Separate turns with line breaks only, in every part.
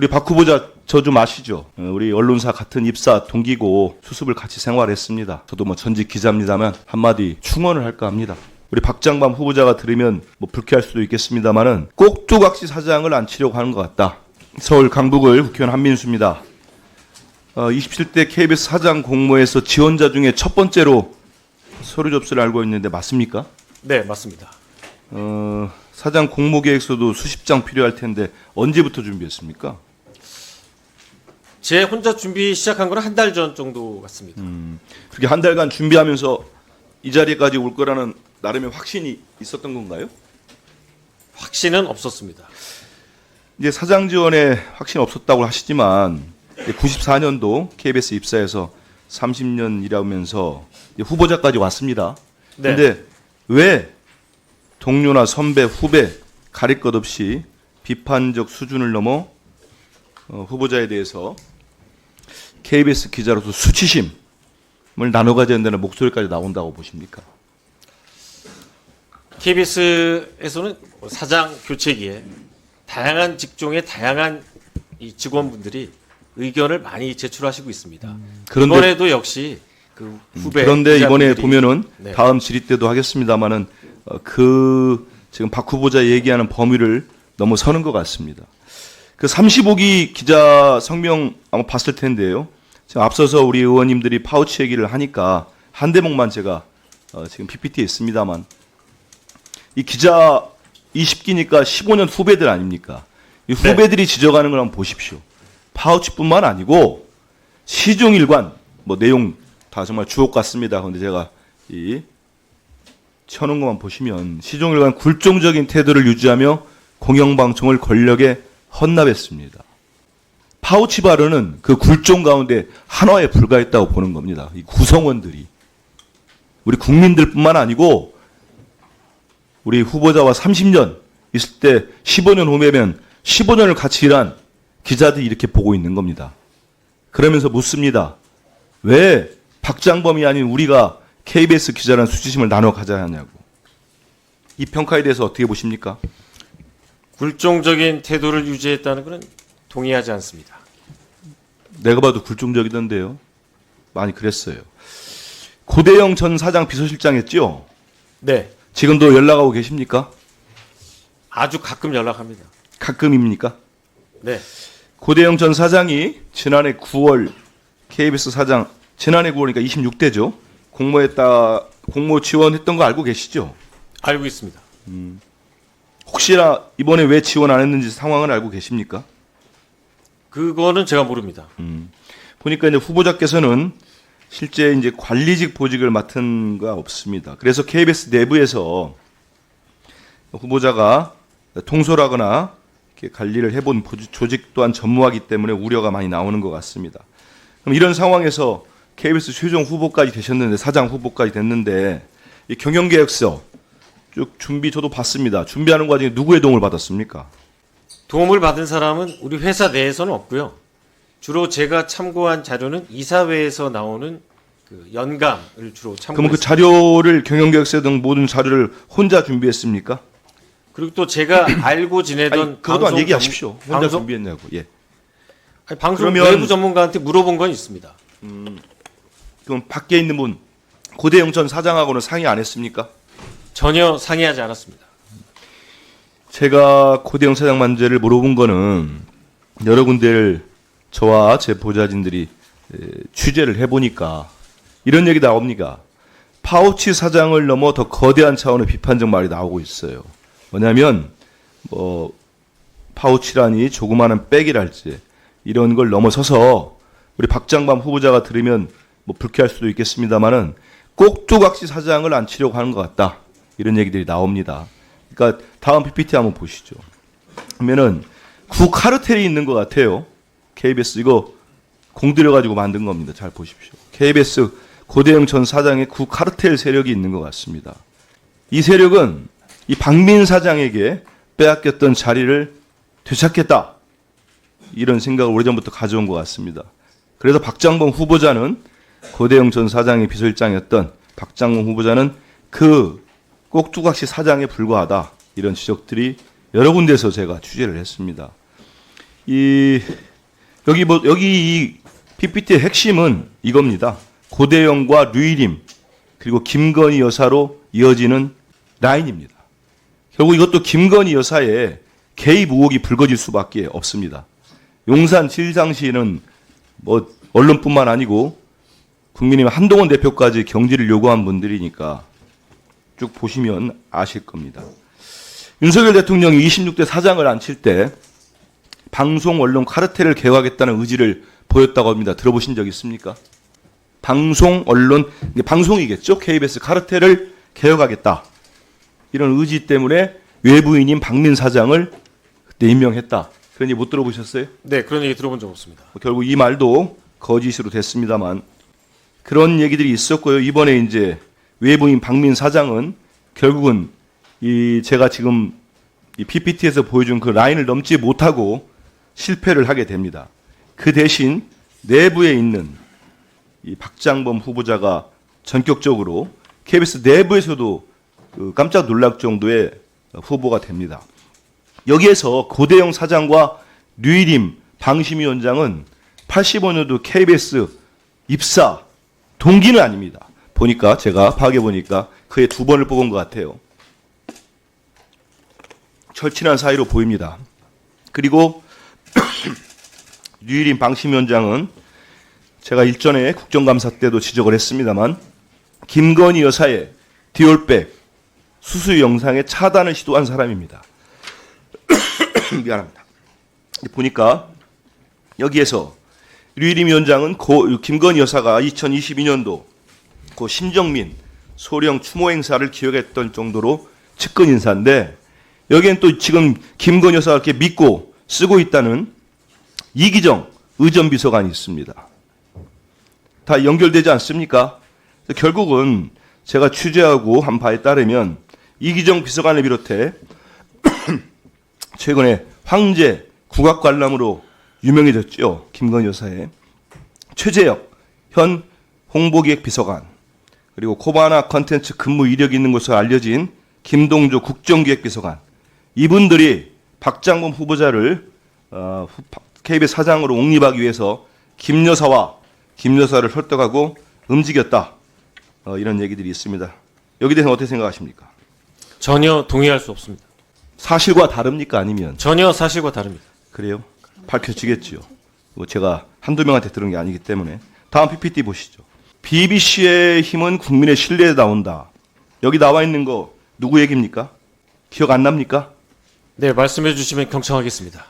우리 박 후보자 저 좀 아시죠? 어, 우리 언론사 같은 입사 동기고 수습을 같이 생활했습니다. 저도 뭐 전직 기자입니다만 한마디 충원을 할까 합니다. 우리 박장범 후보자가 들으면 뭐 불쾌할 수도 있겠습니다만은 꼭두각시 사장을 안 치려고 하는 것 같다. 서울 강북을 국회의원 한민수입니다. 어, 27대 KBS 사장 공모에서 지원자 중에 첫 번째로 서류 접수를 알고 있는데 맞습니까?
네, 맞습니다.
어, 사장 공모 계획서도 수십 장 필요할 텐데 언제부터 준비했습니까?
제 혼자 준비 시작한 건한달 전 정도 같습니다.
그렇게 한 달간 준비하면서 이 자리까지 올 거라는 나름의 확신이 있었던 건가요?
확신은 없었습니다.
이제 사장 지원에 확신 없었다고 하시지만 94년도 KBS 입사해서 30년 일하면서 후보자까지 왔습니다.
네.
근데 왜 동료나 선배, 후배 가릴 것 없이 비판적 수준을 넘어 어, 후보자에 대해서 KBS 기자로서 수치심을 나눠 가져야 된다는 목소리까지 나온다고 보십니까?
KBS에서는 사장 교체기에 다양한 직종의 다양한 이 직원분들이 의견을 많이 제출하시고 있습니다.
그런데
이번에도 역시 그 후배
그런데 이번에 보면은
네.
다음 질의 때도 하겠습니다만은 어, 그 지금 박 후보자 얘기하는 범위를 넘어서는 것 같습니다. 그 35기 기자 성명 아마 봤을 텐데요. 지금 앞서서 우리 의원님들이 파우치 얘기를 하니까 한 대목만 제가 어, 지금 PPT에 있습니다만 이 기자 20기니까 15년 후배들 아닙니까? 이
네.
후배들이 지적하는 걸 한번 보십시오. 파우치뿐만 아니고 시종일관 뭐 내용 다 정말 주옥 같습니다. 그런데 제가 이 쳐놓은 것만 보시면 시종일관 굴종적인 태도를 유지하며 공영방송을 권력에 헌납했습니다. 파우치 발언은 그 굴종 가운데 한화에 불과했다고 보는 겁니다. 이 구성원들이 우리 국민들뿐만 아니고 우리 후보자와 30년 있을 때 15년 후면 15년을 같이 일한 기자들이 이렇게 보고 있는 겁니다. 그러면서 묻습니다. 왜 박장범이 아닌 우리가 KBS 기자라는 수치심을 나눠 가져야 하냐고. 이 평가에 대해서 어떻게 보십니까?
굴종적인 태도를 유지했다는 것은 동의하지 않습니다.
내가 봐도 굴종적이던데요. 많이 그랬어요. 고대영 전 사장 비서실장 했죠?
네,
지금도 연락하고 계십니까?
아주 가끔 연락합니다.
가끔입니까?
네,
고대영 전 사장이 지난해 9월 KBS 사장 지난해 9월이니까 26대죠. 공모했다 공모 지원했던 거 알고 계시죠?
알고 있습니다.
혹시나 이번에 왜 지원 안 했는지 상황을 알고 계십니까?
그거는 제가 모릅니다.
보니까 이제 후보자께서는 실제 이제 관리직 보직을 맡은 거 없습니다. 그래서 KBS 내부에서 후보자가 통솔하거나 이렇게 관리를 해본 조직 또한 전무하기 때문에 우려가 많이 나오는 것 같습니다. 그럼 이런 상황에서 KBS 최종 후보까지 되셨는데 사장 후보까지 됐는데 이 경영계획서 쭉 준비 저도 봤습니다. 준비하는 과정에 누구의 도움을 받았습니까?
도움을 받은 사람은 우리 회사 내에서는 없고요. 주로 제가 참고한 자료는 이사회에서 나오는 그 연감을 주로
그러면 그
참고했습니다.
자료를 경영계획서 등 모든 자료를 혼자 준비했습니까?
그리고 또 제가 알고 지내던
아니, 그것도 안
방송
얘기하십시오.
전-
혼자
방송,
준비했냐고. 예.
아니, 방송
그러면-
외부 전문가한테 물어본 건 있습니다.
그럼 밖에 있는 분 고대영 전 사장하고는 상의 안 했습니까?
전혀 상의하지 않았습니다.
제가 고대영 사장 만재를 물어본 거는 여러 군데를 저와 제 보좌진들이 에, 취재를 해보니까 이런 얘기 나옵니까? 파우치 사장을 넘어 더 거대한 차원의 비판적 말이 나오고 있어요. 뭐냐면 뭐 파우치라니 조그마한 백이랄지 이런 걸 넘어서서 우리 박장범 후보자가 들으면 뭐 불쾌할 수도 있겠습니다만은 꼭두각시 사장을 안 치려고 하는 것 같다 이런 얘기들이 나옵니다. 그러니까 다음 PPT 한번 보시죠. 그러면은 구 카르텔이 있는 것 같아요. KBS 이거 공들여 가지고 만든 겁니다. 잘 보십시오. KBS 고대영 전 사장의 구 카르텔 세력이 있는 것 같습니다. 이 세력은 이 박민 사장에게 빼앗겼던 자리를 되찾겠다. 이런 생각을 오래전부터 가져온 것 같습니다. 그래서 박장범 후보자는 고대영 전 사장의 비서실장이었던 박장범 후보자는 그 꼭두각시 사장에 불과하다. 이런 지적들이 여러 군데서 제가 취재를 했습니다. 이 여기 뭐 여기 이 PPT의 핵심은 이겁니다. 고대영과 류일임 그리고 김건희 여사로 이어지는 라인입니다. 결국 이것도 김건희 여사의 개입 의혹이 불거질 수밖에 없습니다. 용산 실상시는 뭐 언론뿐만 아니고 국민의힘 한동훈 대표까지 경질을 요구한 분들이니까 쭉 보시면 아실 겁니다. 윤석열 대통령이 26대 사장을 앉힐 때 방송 언론 카르텔을 개혁하겠다는 의지를 보였다고 합니다. 들어보신 적 있습니까? 방송 언론 이게 방송이겠죠. KBS 카르텔을 개혁하겠다. 이런 의지 때문에 외부인인 박민 사장을 그때 임명했다. 그런 얘기 못 들어보셨어요?
네, 그런 얘기 들어본 적 없습니다.
뭐 결국 이 말도 거짓으로 됐습니다만 그런 얘기들이 있었고요. 이번에 이제 외부인 박민 사장은 결국은 이 제가 지금 이 PPT에서 보여준 그 라인을 넘지 못하고 실패를 하게 됩니다. 그 대신 내부에 있는 이 박장범 후보자가 전격적으로 KBS 내부에서도 그 깜짝 놀랄 정도의 후보가 됩니다. 여기에서 고대영 사장과 류일임 방심위원장은 85년도 KBS 입사 동기는 아닙니다. 보니까 제가 파악해 보니까 그의 두 번을 뽑은 것 같아요. 철친한 사이로 보입니다. 그리고 류일임 방심위원장은 제가 일전에 국정감사 때도 지적을 했습니다만 김건희 여사의 디올백 수수 영상의 차단을 시도한 사람입니다. 미안합니다. 보니까 여기에서 류일임 위원장은 고 김건희 여사가 2022년도 고 심정민 소령 추모 행사를 기억했던 정도로 측근 인사인데 여기엔 또 지금 김건희 여사가 이렇게 믿고 쓰고 있다는 이기정 의전비서관이 있습니다. 다 연결되지 않습니까? 결국은 제가 취재하고 한 바에 따르면 이기정 비서관을 비롯해 최근에 황제 국악 관람으로 유명해졌죠. 김건희 여사의 최재혁 현 홍보기획 비서관 그리고 코바나 컨텐츠 근무 이력이 있는 것으로 알려진 김동조 국정기획 비서관 이분들이 박장범 후보자를 어, 후- KBS 사장으로 옹립하기 위해서 김 여사와 김 여사를 설득하고 움직였다 어, 이런 얘기들이 있습니다. 여기 대해서 어떻게 생각하십니까?
전혀 동의할 수 없습니다.
사실과 다릅니까 아니면
전혀 사실과 다릅니다.
그래요? 밝혀지겠지요. 뭐 제가 한두 명한테 들은 게 아니기 때문에 다음 PPT 보시죠. BBC의 힘은 국민의 신뢰에 나온다. 여기 나와 있는 거 누구 얘기입니까? 기억 안 납니까?
네, 말씀해 주시면 경청하겠습니다.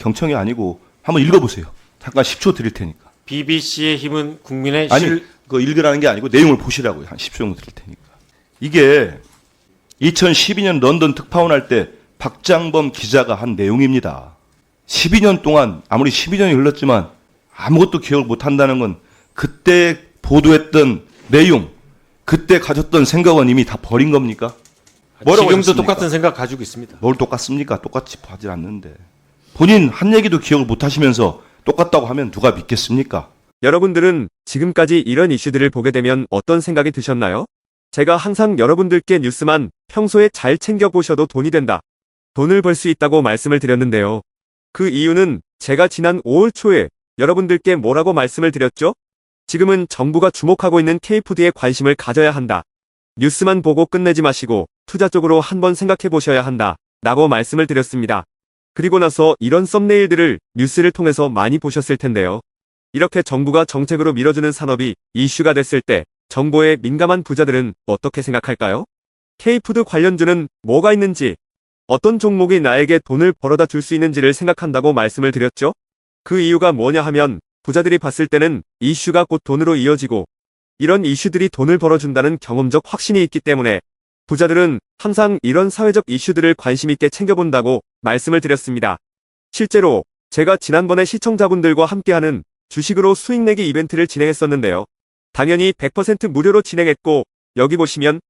경청이 아니고 한번 읽어보세요. 잠깐 10초 드릴 테니까.
BBC의 힘은 국민의
아니,
실
그거 읽으라는 게 아니고 내용을 보시라고요. 한 10초 정도 드릴 테니까. 이게 2012년 런던 특파원 할 때 박장범 기자가 한 내용입니다. 12년 동안 아무리 12년이 흘렀지만 아무것도 기억을 못 한다는 건 그때 보도했던 내용, 그때 가졌던 생각은 이미 다 버린 겁니까? 뭐라고
지금도
하셨습니까?
똑같은 생각 가지고 있습니다.
뭘 똑같습니까? 똑같이 하질 않는데. 본인 한 얘기도 기억을 못 하시면서 똑같다고 하면 누가 믿겠습니까?
여러분들은 지금까지 이런 이슈들을 보게 되면 어떤 생각이 드셨나요? 제가 항상 여러분들께 뉴스만 평소에 잘 챙겨보셔도 돈이 된다. 돈을 벌 수 있다고 말씀을 드렸는데요. 그 이유는 제가 지난 5월 초에 여러분들께 뭐라고 말씀을 드렸죠? 지금은 정부가 주목하고 있는 K푸드에 관심을 가져야 한다. 뉴스만 보고 끝내지 마시고 투자 쪽으로 한번 생각해 보셔야 한다. 라고 말씀을 드렸습니다. 그리고 나서 이런 썸네일들을 뉴스를 통해서 많이 보셨을 텐데요. 이렇게 정부가 정책으로 밀어주는 산업이 이슈가 됐을 때 정보에 민감한 부자들은 어떻게 생각할까요? K푸드 관련주는 뭐가 있는지, 어떤 종목이 나에게 돈을 벌어다 줄 수 있는지를 생각한다고 말씀을 드렸죠? 그 이유가 뭐냐 하면 부자들이 봤을 때는 이슈가 곧 돈으로 이어지고 이런 이슈들이 돈을 벌어준다는 경험적 확신이 있기 때문에 부자들은 항상 이런 사회적 이슈들을 관심 있게 챙겨본다고 말씀을 드렸습니다. 실제로 제가 지난번에 시청자분들과 함께하는 주식으로 수익 내기 이벤트를 진행했었는데요. 당연히 100% 무료로 진행했고 여기 보시면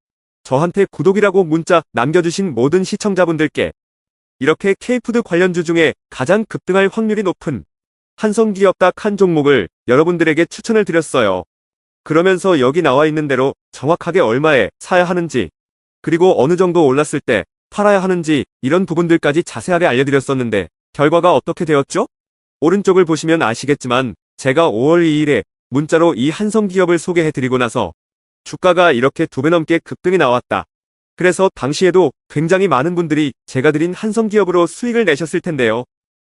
저한테 구독이라고 문자 남겨주신 모든 시청자분들께 이렇게 K푸드 관련주 중에 가장 급등할 확률이 높은 한성기업 딱 한 종목을 여러분들에게 추천을 드렸어요. 그러면서 여기 나와 있는 대로 정확하게 얼마에 사야 하는지 그리고 어느 정도 올랐을 때 팔아야 하는지 이런 부분들까지 자세하게 알려드렸었는데 결과가 어떻게 되었죠? 오른쪽을 보시면 아시겠지만 제가 5월 2일에 문자로 이 한성 기업을 소개해드리고 나서 주가가 이렇게 두 배 넘게 급등이 나왔다. 그래서 당시에도 굉장히 많은 분들이 제가 드린 한성 기업으로 수익을 내셨을 텐데요.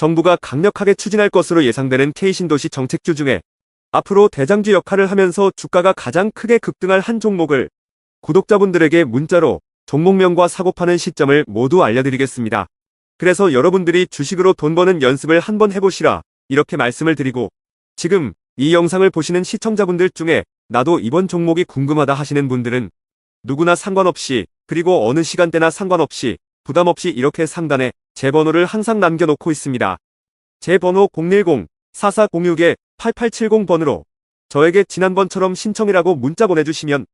정부가 강력하게 추진할 것으로 예상되는 K신도시 정책주 중에 앞으로 대장주 역할을 하면서 주가가 가장 크게 급등할 한 종목을 구독자분들에게 문자로 종목명과 사고 파는 시점을 모두 알려드리겠습니다. 그래서 여러분들이 주식으로 돈 버는 연습을 한번 해보시라 이렇게 말씀을 드리고 지금 이 영상을 보시는 시청자분들 중에 나도 이번 종목이 궁금하다 하시는 분들은 누구나 상관없이 그리고 어느 시간대나 상관없이 부담 없이 이렇게 상단에 제 번호를 항상 남겨놓고 있습니다. 제 번호 010-4406-8870번으로 저에게 지난번처럼 신청이라고 문자 보내주시면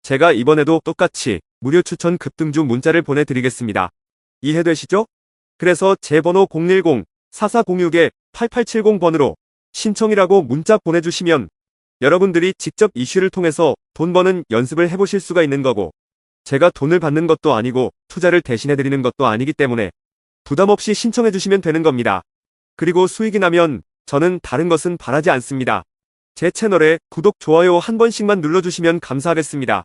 제가 이번에도 똑같이 무료 추천 급등주 문자를 보내드리겠습니다. 이해되시죠? 그래서 제 번호 010-4406-8870번으로 신청이라고 문자 보내주시면 여러분들이 직접 이슈를 통해서 돈 버는 연습을 해보실 수가 있는 거고 제가 돈을 받는 것도 아니고 투자를 대신해드리는 것도 아니기 때문에 부담 없이 신청해 주시면 되는 겁니다. 그리고 수익이 나면 저는 다른 것은 바라지 않습니다. 제 채널에 구독, 좋아요 한 번씩만 눌러주시면 감사하겠습니다.